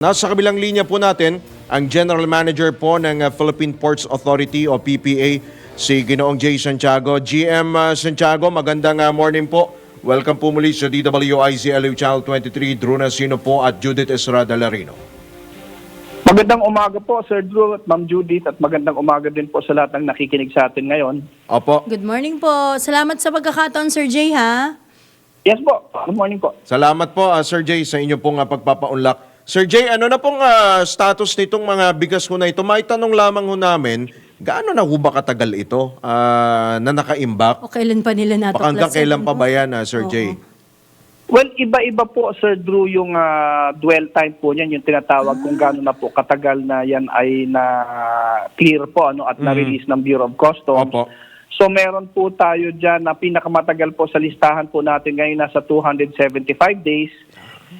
Nasa kabilang linya po natin ang General Manager po ng uh, Philippine Ports Authority o PPA, si Ginoong J. Santiago. GM uh, Santiago, magandang uh, morning po. Welcome po muli sa DWIZ LU Channel 23, Drew Nasino po at Judith Estrada Larino. Magandang umaga po, Sir Drew at Ma'am Judith at magandang umaga din po sa lahat ng nakikinig sa atin ngayon. Opo, Good morning po. Salamat sa pagkakataon, Sir Jay, ha? Yes po, good morning po. salamat po uh, Sir J sa inyo pong uh, pagpapaunlak. Sir J, ano na pong uh, status nitong mga bigas ko na ito? May tanong lamang ho namin, gaano na ho ba katagal ito uh, na nakaimbak? O kailan pa nila Baka hanggang kailan pa ba yan, uh, Sir J? Well, iba-iba po, Sir Drew, yung ah, dwell time po niyan, yung tinatawag kung gaano na po katagal na yan ay na clear po ano, at na-release ng Bureau of Customs. Opo. So meron po tayo dyan na pinakamatagal po sa listahan po natin ngayon nasa 275 days.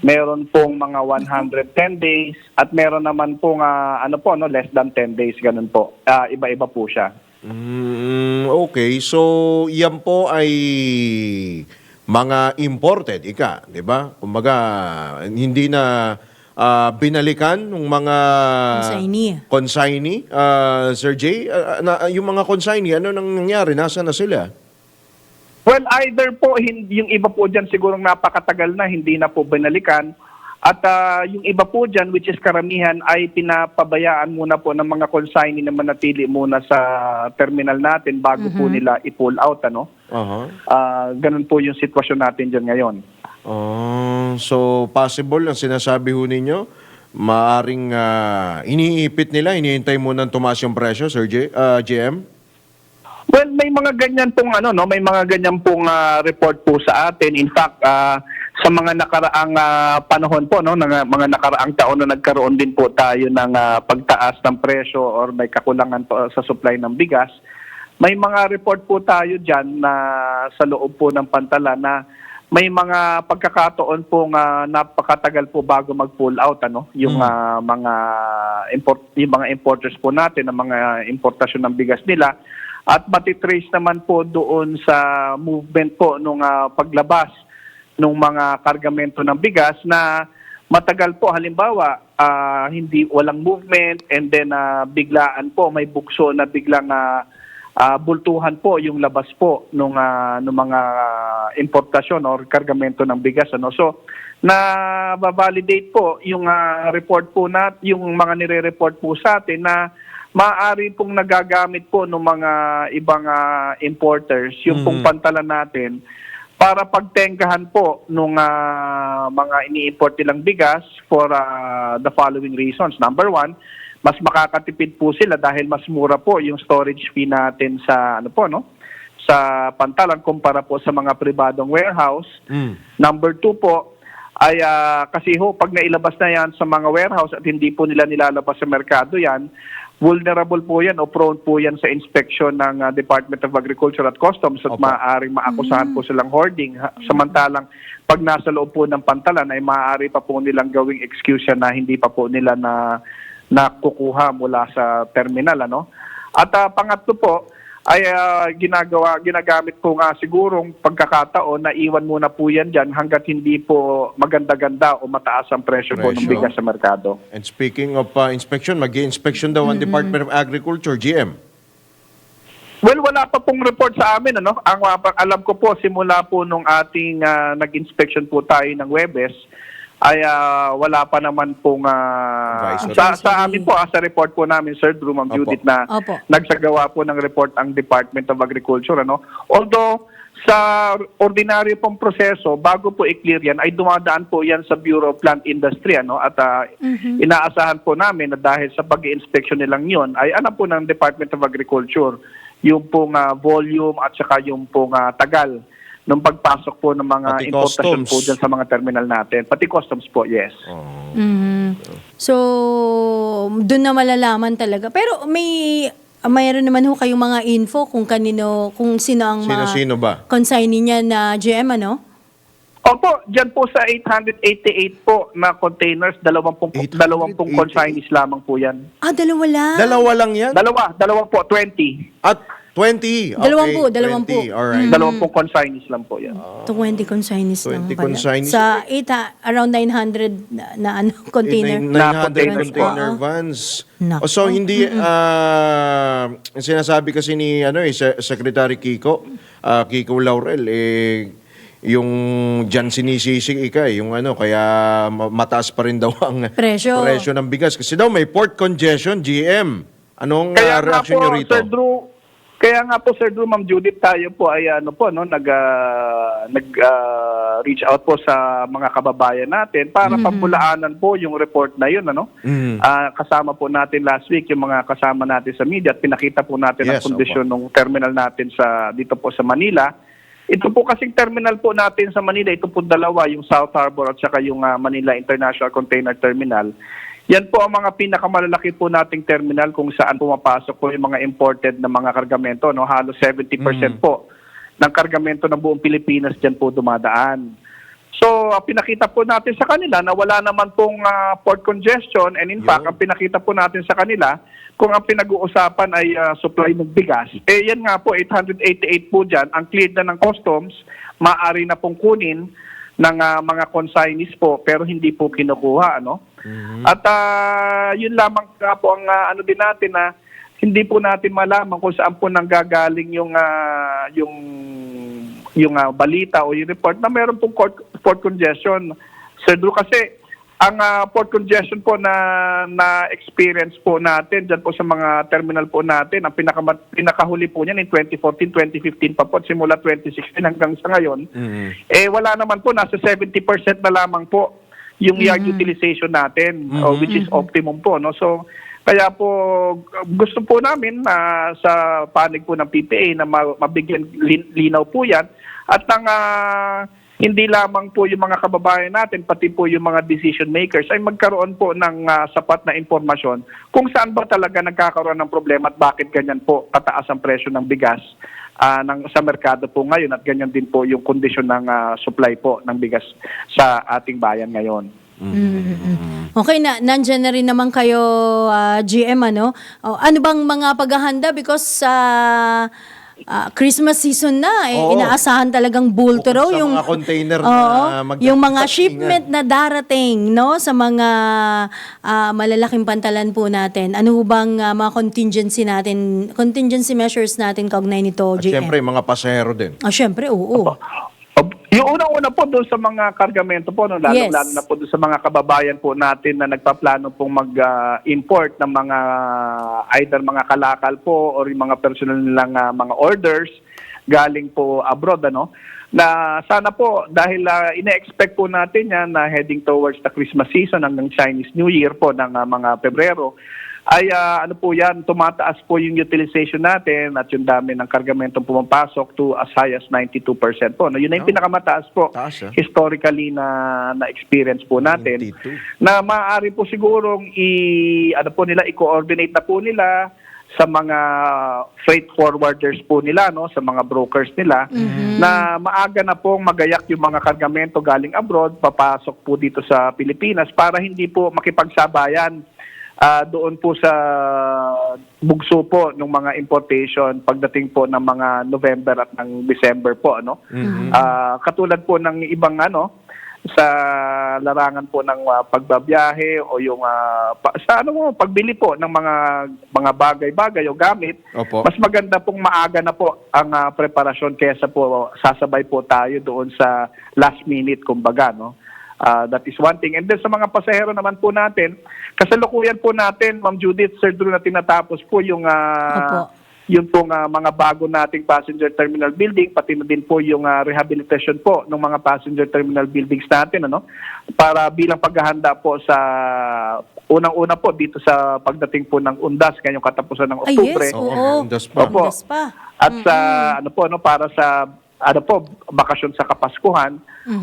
Meron pong mga 110 days at meron naman pong ah, ano po no less than 10 days ganun po. Ah, iba-iba po siya. Mm, okay, so yan po ay mga imported, ika, di ba? Kumbaga, hindi na ah, binalikan ng mga Consignee. consignee, ah, Sir Jay. Ah, na, yung mga consignee, ano nang nangyari? Nasaan na sila? Well, either po, hindi, yung iba po dyan sigurong napakatagal na, hindi na po binalikan. At ah, yung iba po dyan, which is karamihan, ay pinapabayaan muna po ng mga consignee na manatili muna sa terminal natin bago po nila i-pull out. Ano? Aha. Ah, ganun po yung sitwasyon natin dyan ngayon. Oh, so possible ang sinasabi ho ninyo, maaring ah, iniipit nila, hinihintay mo ng tumaas yung presyo, Sir J, ah, GM? Well, may mga ganyan pong ano no, may mga ganyan pong ah, report po sa atin. In fact, ah, sa mga nakaraang ah, panahon po no, ng mga nakaraang taon na nagkaroon din po tayo ng ah, pagtaas ng presyo or may kakulangan po sa supply ng bigas. May mga report po tayo diyan na sa loob po ng pantala na may mga pagkakataon po nga napakatagal po bago mag-pull out ano yung ah, mga import yung mga importers po natin ng mga importasyon ng bigas nila at matitrace naman po doon sa movement po nung ah, paglabas ng mga kargamento ng bigas na matagal po halimbawa ah, hindi walang movement and then ah, biglaan po may bukso na biglang ah, ah, bultuhan po yung labas po nung ah, nung mga importasyon or kargamento ng bigas ano. So na validate po yung ah, report po nat yung mga nire-report po sa atin na maaari pong nagagamit po ng mga ibang ah, importers yung pong pantalan natin para pagtenggahan po nung ah, mga ini-import nilang bigas for ah, the following reasons. Number one, mas makakatipid po sila dahil mas mura po yung storage fee natin sa ano po no sa pantalan kumpara po sa mga pribadong warehouse. Mm. Number two po, ay ah, kasi ho, pag nailabas na yan sa mga warehouse at hindi po nila nilalabas sa merkado yan, vulnerable po yan o prone po yan sa inspection ng ah, Department of Agriculture at Customs at Opo. maaaring maakusahan po silang hoarding. Ha- Samantalang pag nasa loob po ng pantalan ay maaari pa po nilang gawing excuse yan na hindi pa po nila na nakukuha mula sa terminal ano. At ah, pangatlo po ay ah, ginagawa ginagamit po nga sigurong pagkakataon na iwan muna po yan diyan hangga't hindi po maganda-ganda o mataas ang presyo, po ng Presyo. bigas sa merkado. And speaking of uh, inspection, mag inspection daw ang Department of Agriculture, GM. Well, wala pa pong report sa amin ano. Ang ah, alam ko po simula po nung ating ah, nag-inspection po tayo ng Webes ay ah, wala pa naman pong Advisory. sa, sa amin po ah, sa report po namin Sir Drew Ma'am Opo. Judith na Opo. nagsagawa po ng report ang Department of Agriculture ano. Although sa ordinaryo pong proseso bago po i-clear yan ay dumadaan po yan sa Bureau of Plant Industry ano at ah, inaasahan po namin na dahil sa pag-inspection nilang yon ay alam po ng Department of Agriculture yung pong ah, volume at saka yung pong ah, tagal ng pagpasok po ng mga Pati importasyon customs. po dyan sa mga terminal natin. Pati customs po, yes. Mhm. So, doon na malalaman talaga. Pero may mayroon naman ho kayong mga info kung kanino, kung sino ang mga Sino-sino ba? consignee niya na GM, ano? Opo, dyan po sa 888 po na containers, dalawang pong, 888. dalawang pong consignees lamang po yan. Ah, dalawa lang. Dalawa lang yan? Dalawa, dalawa po, 20. At 20. Okay, Dalawampu, dalawampu. 20. Alright. Dalawampung consignees lang po yan. 20 consignees 20 lang pala. consignees. Sa 8, around 900 na, na ano, container. Nine- Na 900 container container po. vans. Nako. O, so hindi ah, sinasabi kasi ni ano eh Se- Secretary Kiko, ah, Kiko Laurel eh yung diyan sinisisi ika eh, yung ano kaya ma- mataas pa rin daw ang Presyo. presyo ng bigas kasi daw may port congestion GM. Anong Kaya ah, nga reaction po, niyo rito? Sir Drew, kaya nga po Sir Drew, Ma'am Judith, tayo po ay ano po no, nag ah, nag ah, reach out po sa mga kababayan natin para pambulaanan po yung report na yun ano. Mhm. Ah, kasama po natin last week yung mga kasama natin sa media at pinakita po natin Yes, ang kondisyon ng terminal natin sa dito po sa Manila. Ito po kasing terminal po natin sa Manila, ito po dalawa, yung South Harbor at saka yung ah, Manila International Container Terminal. Yan po ang mga pinakamalalaki po nating terminal kung saan pumapasok po yung mga imported na mga kargamento. No? Halos 70% po ng kargamento ng buong Pilipinas dyan po dumadaan. So, ah, pinakita po natin sa kanila na wala naman pong ah, port congestion and in fact, Yun. ang pinakita po natin sa kanila kung ang pinag-uusapan ay ah, supply ng bigas, eh yan nga po, 888 po dyan, ang cleared na ng customs, maaari na pong kunin ng ah, mga consignees po pero hindi po kinukuha ano. At ah, yun lamang po ang ah, ano din natin na hindi po natin malaman kung saan po nanggagaling yung ah, yung yung ah, balita o yung report na meron pong port, port congestion. Sir Drew, kasi ang ah, port congestion po na na experience po natin diyan po sa mga terminal po natin ang pinaka pinakahuli po niyan in 2014 2015 pa po simula 2016 hanggang sa ngayon Mhm. eh wala naman po nasa 70% na lamang po yung yard utilization natin oh, which is optimum po no? So kaya po gusto po namin na sa panig po ng PPA na ma- mabigyan lin- linaw po yan. At ang ah, hindi lamang po yung mga kababayan natin pati po yung mga decision makers ay magkaroon po ng ah, sapat na impormasyon kung saan ba talaga nagkakaroon ng problema at bakit ganyan po kataas ang presyo ng bigas ah, ng sa merkado po ngayon at ganyan din po yung kondisyon ng ah, supply po ng bigas sa ating bayan ngayon. Mm-mm. Okay na, nandyan na rin naman kayo, ah, GM, ano? Oh, ano bang mga paghahanda? Because sa Christmas season na, eh, Oo. inaasahan talagang bulto raw yung mga container na Oo, magdadating, yung mga shipment na darating no sa mga ah, malalaking pantalan po natin. Ano ho bang ah, mga contingency natin, contingency measures natin kaugnay nito, At GM? syempre mga pasahero din. Ah, syempre, oo. Ob- Yung unang-una po doon sa mga kargamento po, no, lalo, Yes. lalo na po doon sa mga kababayan po natin na nagpaplano pong mag-import ng mga either mga kalakal po or yung mga personal nilang ah, mga orders galing po abroad ano na sana po dahil ah, ine-expect po natin yan na heading towards the Christmas season hanggang Chinese New Year po ng ah, mga Pebrero ay ah, ano po yan, tumataas po yung utilization natin at yung dami ng kargamentong pumapasok to as high as 92% po. No, yun na yung Oh. pinakamataas po Taas, ah. historically na na experience po natin 92. na maaari po sigurong i ano po nila i-coordinate na po nila sa mga freight forwarders po nila no sa mga brokers nila na maaga na pong magayak yung mga kargamento galing abroad papasok po dito sa Pilipinas para hindi po makipagsabayan ah, doon po sa bugso po ng mga importation pagdating po ng mga November at ng December po ano? Ah, katulad po ng ibang ano sa larangan po ng ah, pagbabiyahe o yung ah, pa- sa ano mo pagbili po ng mga mga bagay-bagay o gamit Opo. mas maganda pong maaga na po ang ah, preparasyon kaysa po sasabay po tayo doon sa last minute kumbaga no Ah, that is one thing. And then sa mga pasahero naman po natin, kasalukuyan po natin, Ma'am Judith, Sir Drew, na tinatapos po yung ah, Opo. yung pong ah, mga bago nating passenger terminal building, pati na din po yung ah, rehabilitation po ng mga passenger terminal buildings natin, ano? Para bilang paghahanda po sa unang-una po dito sa pagdating po ng UNDAS ngayong katapusan ng Ay, Oktubre. yes, Oo, oo. undas pa. Opo. Undas pa. At sa ano po no para sa ano po bakasyon sa Kapaskuhan.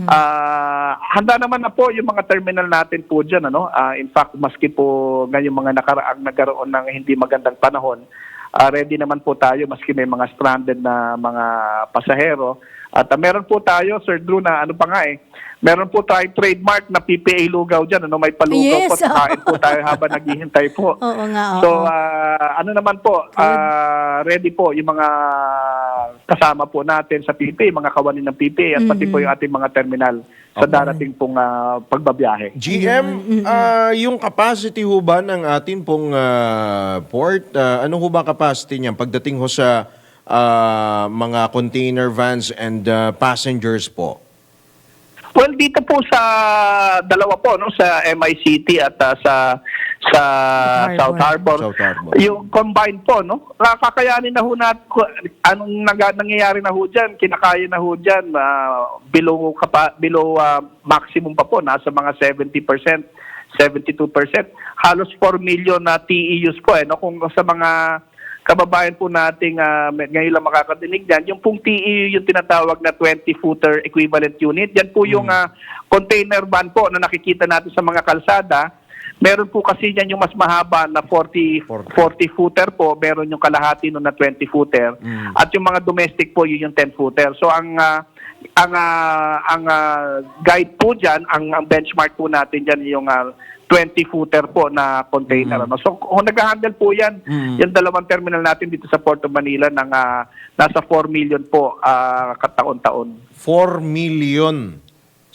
Ah, handa naman na po yung mga terminal natin po diyan ano. Ah, in fact maski po ngayong mga nakaraang nagkaroon ng hindi magandang panahon, ah, ready naman po tayo maski may mga stranded na mga pasahero At ah, meron po tayo, Sir Drew, na ano pa nga eh, meron po tayong trademark na PPA lugaw dyan. Ano, may palugaw Yes, po. Kain po tayo habang naghihintay po. Oo nga, oo. So, ah, ano naman po, ah, ready po yung mga kasama po natin sa PPA, mga kawanin ng PPA at pati po yung ating mga terminal sa darating pong ah, pagbabiyahe. GM, ah, yung capacity ho ba ng atin pong ah, port, ah, ano ho ba capacity niyan pagdating ho sa ah, mga container vans and ah, passengers po? Well, dito po sa dalawa po, no, sa MICT at ah, sa sa. South Harbor. South Harbor. Yung combined po, no? Nakakayanin na ho nat anong nag, nangyayari na ho diyan, kinakaya na ho diyan ah, below kapa, below ah, maximum pa po nasa mga 70%, 72%. Halos 4 million na TEUs po eh, no? Kung sa mga kababayan po nating may- ngayon lang makakadinig diyan, yung pong TEU yung tinatawag na 20-footer equivalent unit. Yan po yung ah, container van po na nakikita natin sa mga kalsada. Meron po kasi yan yung mas mahaba na 40 40 footer po, meron yung kalahati nun na 20 footer. At yung mga domestic po yun yung 10 footer. So ang ah, ang ah, ang ah, guide po diyan, ang, ang benchmark po natin diyan yung ah, 20 footer po na container. Ano? So kung nag-handle po yan, yung dalawang terminal natin dito sa Port of Manila ng ah, nasa 4 million po ah, kataon-taon. 4 million.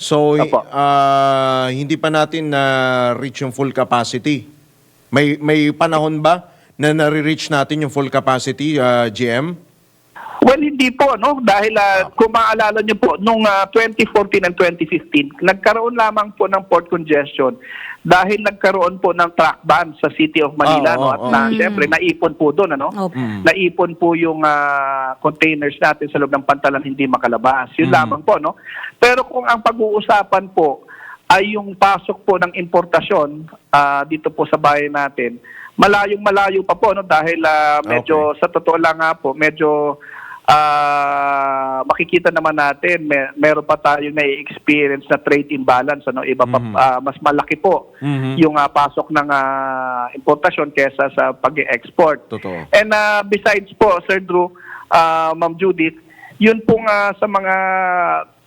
So, Apo. ah, hindi pa natin na reach yung full capacity. May may panahon ba na nare-reach natin yung full capacity, ah, GM? Hindi po, no? Dahil ah, kung maalala niyo po, nung ah, 2014 and 2015, nagkaroon lamang po ng port congestion dahil nagkaroon po ng truck ban sa City of Manila, no? At oo, na, oo. syempre, naipon po doon, ano? Opo. Naipon po yung ah, containers natin sa loob ng pantalan hindi makalabas. Yun lamang po, no? Pero kung ang pag-uusapan po ay yung pasok po ng importasyon ah, dito po sa bayan natin, malayong malayo pa po, no? Dahil ah, medyo, sa totoo lang nga po, medyo ah makikita naman natin may, meron pa tayo na experience na trade imbalance ano iba pa ah, mas malaki po Mhm. yung ah, pasok ng ah, importasyon kesa sa pag-export. Totoo. And ah, besides po Sir Drew, ah, Ma'am Judith, yun pong ah, sa mga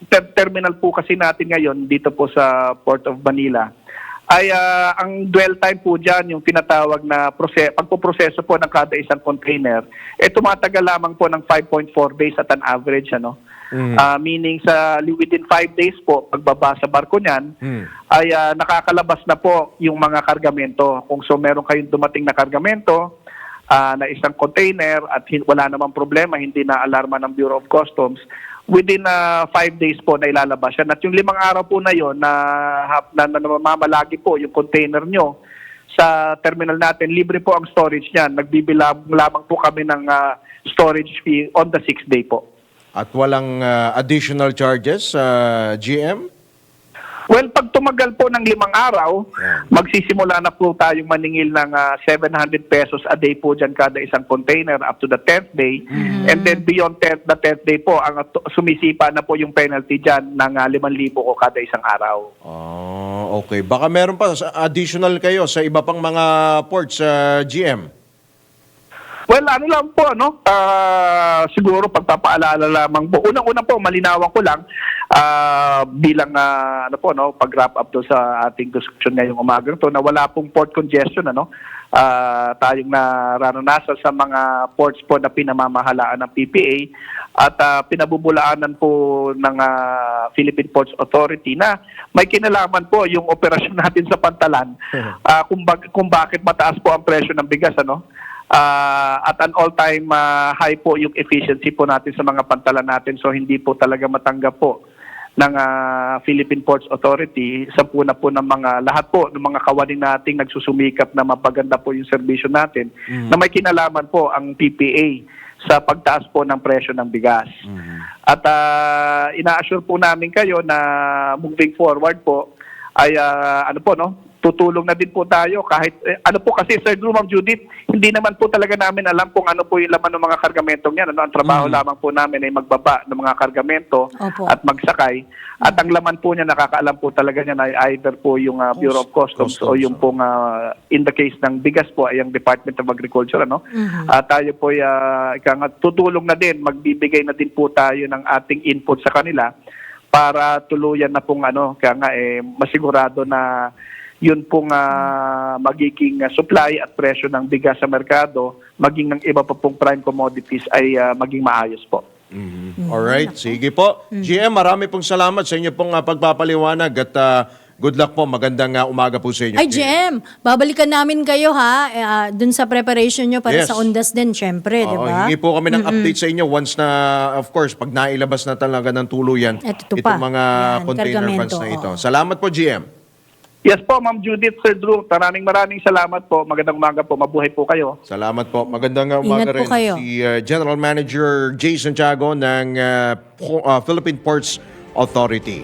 ter- terminal po kasi natin ngayon dito po sa Port of Manila ay ah, ang dwell time po dyan, yung tinatawag na prose- pagpuproseso po ng kada isang container, eh tumatagal lamang po ng 5.4 days at an average. ano Ah, meaning sa within 5 days po, pagbaba sa barko niyan, Hmm. ay ah, nakakalabas na po yung mga kargamento. Kung so meron kayong dumating na kargamento ah, na isang container at wala namang problema, hindi na alarma ng Bureau of Customs, within ah, five days po na ilalabas yan. At yung limang araw po na yon na, hap- na, na, namamalagi po yung container nyo sa terminal natin, libre po ang storage niyan. Nagbibilang lamang po kami ng ah, storage fee on the sixth day po. At walang ah, additional charges sa GM? Well, pag tumagal po ng limang araw, Yeah. magsisimula na po tayong maningil ng ah, 700 pesos a day po dyan kada isang container up to the 10th day. And then beyond 10th, the 10th day po, ang sumisipa na po yung penalty dyan ng ah, 5,000 o kada isang araw. Ah, okay. Baka meron pa sa- additional kayo sa iba pang mga ports sa GM. Well, ano lang po, no? Ah, siguro pagpapaalala lamang po. Unang-una po, malinawan ko lang ah, bilang ah, ano po, no, pag-wrap up do sa ating discussion ngayong umaga to na wala pong port congestion, ano? Ah, tayong nararanasan sa mga ports po na pinamamahalaan ng PPA at ah, pinabubulaanan po ng ah, Philippine Ports Authority na may kinalaman po yung operasyon natin sa pantalan ah, kung, bak- kung bakit mataas po ang presyo ng bigas ano Ah, at an all-time ah, high po yung efficiency po natin sa mga pantalan natin. So hindi po talaga matanggap po ng ah, Philippine Ports Authority. Sa puna po ng mga lahat po ng mga kawanin nating nagsusumikap na mapaganda po yung serbisyo natin na may kinalaman po ang PPA sa pagtaas po ng presyo ng bigas. At ah, ina-assure po namin kayo na moving forward po ay ah, ano po no tutulong na din po tayo kahit eh, ano po kasi Sir Drew, Ma'am Judith, hindi naman po talaga namin alam kung ano po yung laman ng mga kargamentong yan. Ano, ang trabaho lamang po namin ay magbaba ng mga kargamento Opo. at magsakay. At ang laman po niya, nakakaalam po talaga niya na either po yung ah, Bureau of Customs, o Customs, yung pong ah, in the case ng bigas po ay ang Department of Agriculture. Ano? At tayo po ay ah, ika nga, tutulong na din, magbibigay na din po tayo ng ating input sa kanila para tuluyan na pong ano, kaya nga eh, masigurado na yun pong ah, magiging ah, supply at presyo ng bigas sa merkado, maging ng iba pa pong prime commodities ay ah, maging maayos po. Mhm. Alright, sige po. GM, marami pong salamat sa inyo pong ah, pagpapaliwanag at ah, good luck po. Magandang ah, umaga po sa inyo. Ay, GM, babalikan namin kayo ha, ah, dun sa preparation nyo para Yes. sa Ondas din, syempre, di Oo, ba? hingi po kami ng update sa inyo once na, of course, pag nailabas na talaga ng tuluyan Eto pa. itong mga Yan, container kargamento, vans na ito. oo. Salamat po, GM. Yes po, Ma'am Judith, Sir Drew, maraming maraming salamat po. Magandang umaga po. Mabuhay po kayo. Salamat po. Magandang umaga Ingat po rin. kayo. Si uh, General Manager Jason Tiago ng uh, Po- uh, Philippine Ports Authority.